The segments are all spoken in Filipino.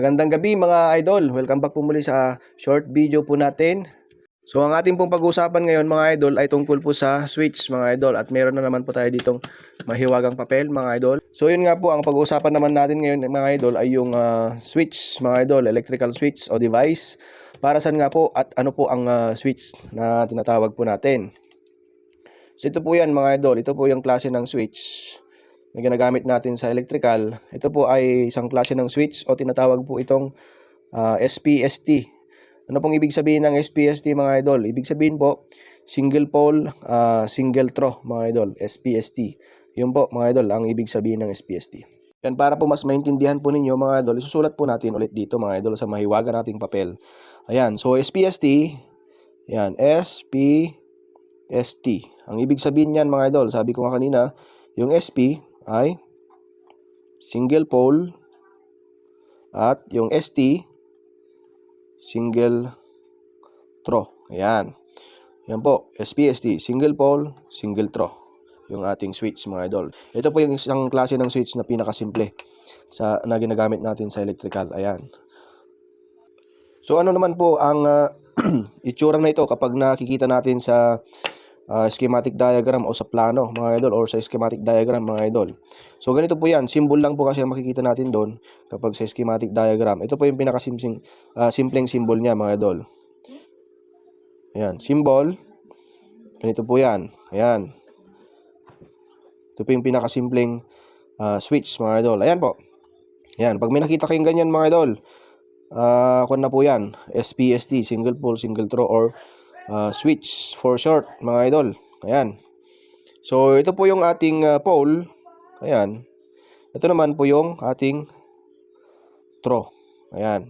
Magandang gabi mga idol. Welcome back po muli sa short video po natin. So ang ating pong pag-uusapan ngayon mga idol ay tungkol po sa switch mga idol at meron na naman po tayo ditong mahiwagang papel mga idol. So yun nga po ang pag-uusapan naman natin ngayon mga idol ay yung ah, switch mga idol, electrical switch o device. Para saan nga po at ano po ang ah, switch na tinatawag po natin. So ito po yan mga idol, ito po yung klase ng switch na ginagamit natin sa electrical. Ito po ay isang klase ng switch o tinatawag po itong ah, SPST. Ano pong ibig sabihin ng SPST mga idol? Ibig sabihin po, single pole, ah, single throw mga idol, SPST. Yun po mga idol ang ibig sabihin ng SPST. Yan para po mas maintindihan po ninyo mga idol, isusulat po natin ulit dito mga idol sa mahiwaga nating papel. Ayan, so SPST, yan, SPST. Ang ibig sabihin niyan mga idol, sabi ko nga kanina, yung SP ay single pole at yung ST single throw. Ayan. Yan po, SPST, single pole, single throw. Yung ating switch mga idol. Ito po yung isang klase ng switch na pinakasimple sa na ginagamit natin sa electrical. Ayan. So ano naman po ang ah, itsura na ito kapag nakikita natin sa ah, schematic diagram o sa plano mga idol or sa schematic diagram mga idol. So ganito po yan, symbol lang po kasi ang makikita natin doon kapag sa schematic diagram. Ito po yung pinakasimpleng ah, simpleng symbol niya mga idol. Ayan, symbol. Ganito po yan. Ayan. Ito po yung pinakasimpleng ah, switch mga idol. Ayan po. Ayan, pag may nakita kayong ganyan mga idol, ah kung na po yan, SPST, single pole, single throw or ah, switch for short mga idol. Ayan. So ito po yung ating ah, pole. Ayan. Ito naman po yung ating throw. Ayan.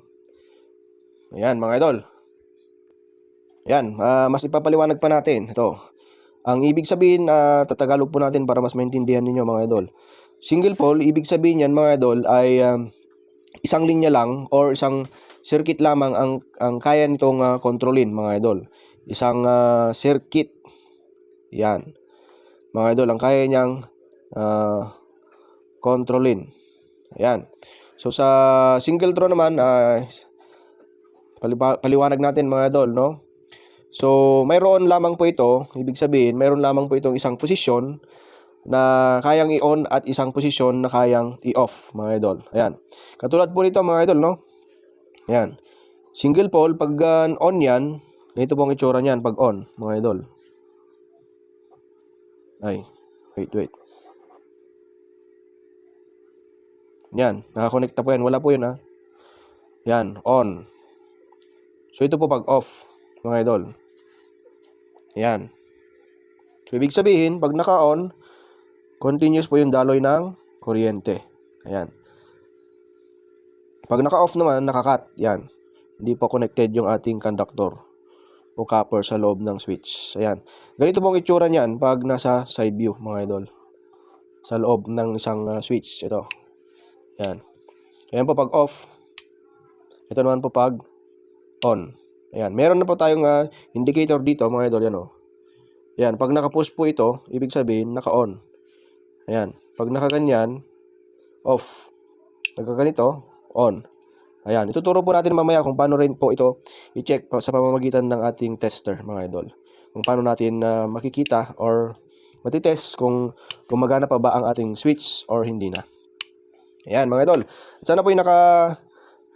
Ayan mga idol. Ayan, ah, mas ipapaliwanag pa natin. Ito. Ang ibig sabihin, na tatagalog po natin para mas maintindihan ninyo mga idol. Single pole, ibig sabihin yan mga idol ay um, isang linya lang or isang circuit lamang ang ang kaya nitong ah, kontrolin mga idol. Isang ah, circuit. Yan. Mga idol, ang kaya niyang ah, kontrolin. Ayan. So sa single throw naman, paliwa- paliwanag natin mga idol, no? So, mayroon lamang po ito, ibig sabihin, mayroon lamang po itong isang posisyon na kayang i-on at isang posisyon na kayang i-off, mga idol. Ayan. Katulad po nito, mga idol, no? Ayan. Single pole, pag uh, on yan, ganito po ang itsura niyan pag on, mga idol. Ay, wait, wait. Yan, nakakonekta po yan. Wala po yun, ha? Yan, on. So, ito po pag off, mga idol. Yan. So, ibig sabihin, pag naka-on, continuous po yung daloy ng kuryente. Ayan. Pag naka-off naman, naka-cut. Yan. Hindi po connected yung ating conductor o copper sa loob ng switch. Ayan. Ganito po ang itsura niyan pag nasa side view, mga idol. Sa loob ng isang uh, switch. Ito. Ayan. Ayan po pag off. Ito naman po pag on. Ayan, meron na po tayong ah, indicator dito, mga idol, yan o. Ayan, pag naka-push po ito, ibig sabihin, naka-on. Ayan, pag nakaganyan, off. Nagkaganito, on. Ayan, ituturo po natin mamaya kung paano rin po ito i-check sa pamamagitan ng ating tester, mga idol. Kung paano natin ah, makikita or matitest kung gumagana pa ba ang ating switch or hindi na. Ayan, mga idol. Sana po yung naka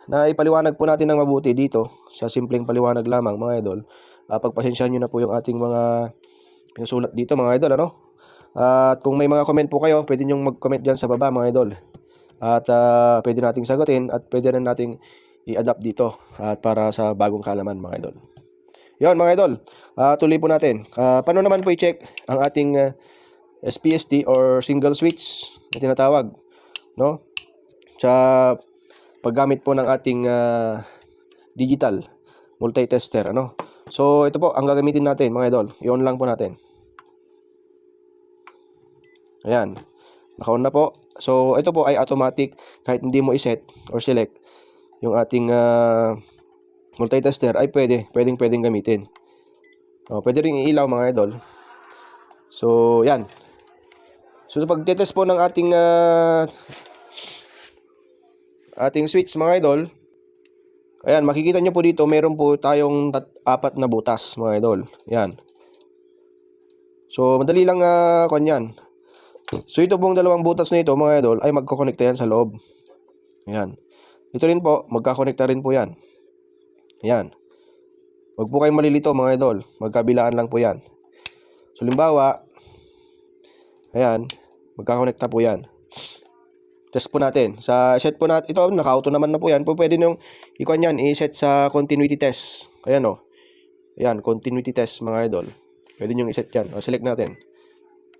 na ipaliwanag po natin ng mabuti dito sa simpleng paliwanag lamang mga idol. Uh, pagpasensyahan nyo na po yung ating mga pinusulat dito mga idol ano. At kung may mga comment po kayo, pwede nyo mag-comment dyan sa baba mga idol. At ah, pwede nating sagutin at pwede rin nating i-adapt dito at para sa bagong kalaman mga idol. Yon mga idol, ah, tuloy po natin. Ah, paano naman po i-check ang ating ah, SPST or single switch na tinatawag, no? Sa paggamit po ng ating ah, digital multi-tester ano. So ito po ang gagamitin natin mga idol. I-on lang po natin. Ayan. Naka-on na po. So ito po ay automatic kahit hindi mo i-set or select yung ating ah, multi-tester ay pwede, pwedeng pwedeng gamitin. Oh, pwede ring ilaw mga idol. So, yan. So, sa pagtetest po ng ating ah, ating switch mga idol, Ayan, makikita nyo po dito, meron po tayong tat- apat na butas, mga idol. Yan. So, madali lang uh, kwan yan. So, ito pong dalawang butas na ito, mga idol, ay magkokonekta yan sa loob. Ayan. Ito rin po, magkakonekta rin po yan. Ayan. Huwag po kayong malilito, mga idol. Magkabilaan lang po yan. So, limbawa, ayan, magkakonekta po yan. Test po natin. Sa set po natin, ito, naka-auto naman na po yan. Po, pwede nyung, ikuan yan, i-set sa continuity test. Ayan o. Ayan, continuity test, mga idol. Pwede nyo i-set yan. O, select natin.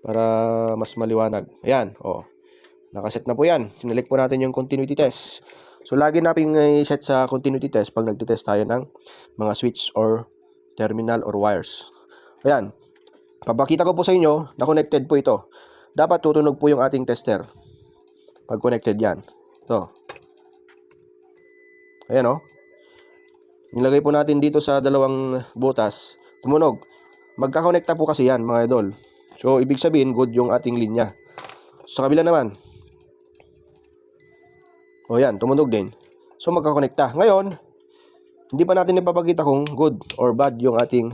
Para mas maliwanag. Ayan, o. Nakaset na po yan. Sinelect po natin yung continuity test. So, lagi natin i-set sa continuity test pag nagtitest tayo ng mga switch or terminal or wires. Ayan. Papakita ko po sa inyo na connected po ito. Dapat tutunog po yung ating tester. Pag connected yan. Ito. Ayan o. Nilagay po natin dito sa dalawang butas. Tumunog. Magkakonekta po kasi yan mga idol. So, ibig sabihin, good yung ating linya. Sa kabila naman. O yan, tumunog din. So, magkakonekta. Ngayon, hindi pa natin ipapakita kung good or bad yung ating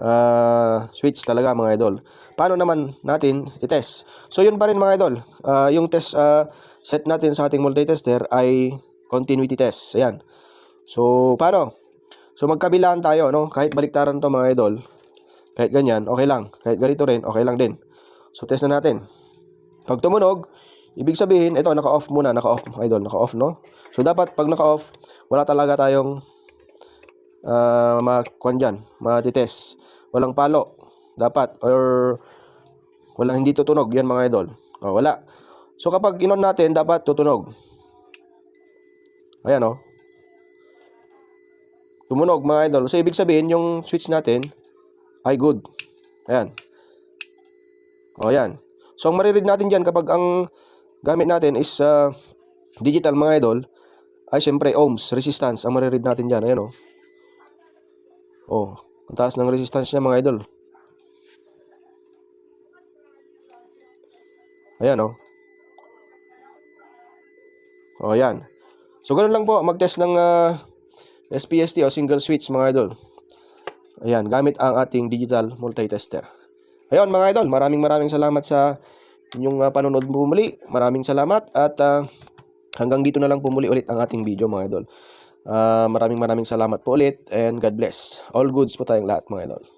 ah, switch talaga mga idol. Paano naman natin i-test? So, yun pa rin mga idol. Ah, yung test ah, set natin sa ating multitester ay continuity test. Ayan. So, paano? So, magkabilaan tayo, no? Kahit baliktaran to mga idol. Kahit ganyan, okay lang. Kahit ganito rin, okay lang din. So, test na natin. Pag tumunog, ibig sabihin, ito, naka-off muna. Naka-off, idol. Naka-off, no? So, dapat pag naka-off, wala talaga tayong uh, makuan dyan, matitest. Walang palo. Dapat. Or, walang hindi tutunog. Yan, mga idol. O, wala. So, kapag inon natin, dapat tutunog. Ayan, o. Tumunog, mga idol. So, ibig sabihin, yung switch natin ay good. Ayan. O, ayan. So, ang mariread natin dyan kapag ang gamit natin is uh, digital, mga idol, ay syempre ohms, resistance, ang mariread natin dyan. Ayan, o. Oh, ang taas ng resistance niya, mga idol. Ayan, o. O, ayan. So, ganun lang po, mag-test ng uh, SPST o single switch mga idol. Ayan, gamit ang ating digital multitester. Ayun mga idol, maraming maraming salamat sa inyong uh, panonood po muli. Maraming salamat at uh, hanggang dito na lang po muli ulit ang ating video mga idol. Uh, maraming maraming salamat po ulit and God bless. All goods po tayong lahat mga idol.